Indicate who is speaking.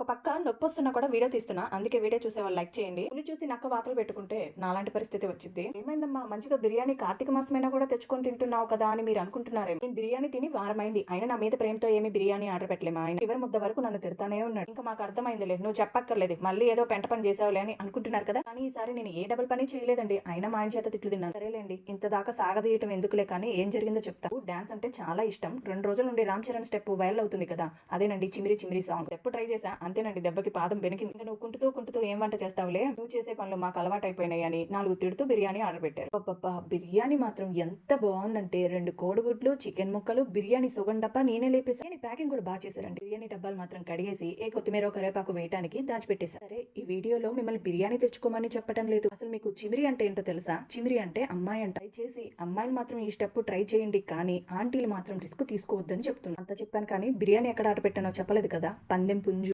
Speaker 1: Copa నొప్పి వస్తున్నా కూడా వీడియో తీస్తున్నా. అందుకే వీడియో చూసే వాళ్ళు లైక్ చేయండి. పులి చూసి నక్క వాతలు పెట్టుకుంటే నాలాంటి పరిస్థితి వచ్చింది ఏమైందమ్మా? మంచిగా బిర్యానీ కార్తీక మాసమైనా కూడా తెచ్చుకొని తింటున్నావు కదా అని మీరు అనుకుంటున్నారే నేను బిర్యానీ తిని వారమైంది. అయినా నా మీద ప్రేమతో ఏమి బిర్యానీ ఆర్డర్ పెట్టలేమా? ఆయన చివరి ముద్ద వరకు నన్ను తిడతానే ఉన్నాడు. ఇంకా మాకు అర్థమైందిలే. నువ్వు చెప్పక్కర్లేదు. మళ్ళీ ఏదో పెంట పని చేసావులే అని అనుకుంటున్నారు కదా? కానీ ఈసారి నేను ఏ డబుల్ పని చేయలేదండి. అయినా మా ఆయన చేత తిట్లు తిన్నాను. సరేలేండి. ఇంత దాకా సాగదీయటం ఎందుకులే కానీ ఏం జరిగిందో చెప్తా. డాన్స్ అంటే చాలా ఇష్టం. రెండు రోజుల నుండి రామ్ చరణ్ స్టెప్ వైరల్ అవుతుంది కదా? అదేనండి చిమిరి చిమిరి సాంగ్. ఎప్పుడు ట్రై చేసా? అంతేనండి. దెబ్బకి పాదం బెనికింది ఇంకా నువ్వు కుంటుతూ కుంటుతూ ఏం వంట చేస్తావులే? నువ్వు చేసే పనులు మాకు అలవాటు అయిపోయినాయని అని నాలుగు తిడుతూ బిర్యానీ ఆర్డర్ పెట్టారు. అబ్బబ్బా బిర్యానీ మాత్రం ఎంత బాగుందంటే రెండు కోడిగుడ్లు చికెన్ ముక్కలు బిర్యానీ సుగం డబ్బా నేనే లేపేసి ప్యాకింగ్ కూడా బాగా చేశారండి. బిర్యానీ డబ్బాలు మాత్రం కడిగేసి ఏ కొత్తిమీర కరేపాకు వేయడానికి దాచిపెట్టేశారు. సరే ఈ వీడియోలో మిమ్మల్ని బిర్యానీ తెచ్చుకోమని చెప్పడం లేదు. అసలు మీకు చిమిరి అంటే ఏంటో తెలుసా? చిమిరి అంటే అమ్మాయి అంట. చేసి అమ్మాయిలు మాత్రం ఈ స్టెప్ ట్రై చేయండి కానీ ఆంటీలు మాత్రం రిస్క్ తీసుకోవద్దని చెప్తున్నాను అంత చెప్పాను కానీ బిర్యానీ ఎక్కడ ఆట పెట్టానో చెప్పలేదు కదా? పందెం పుంజు.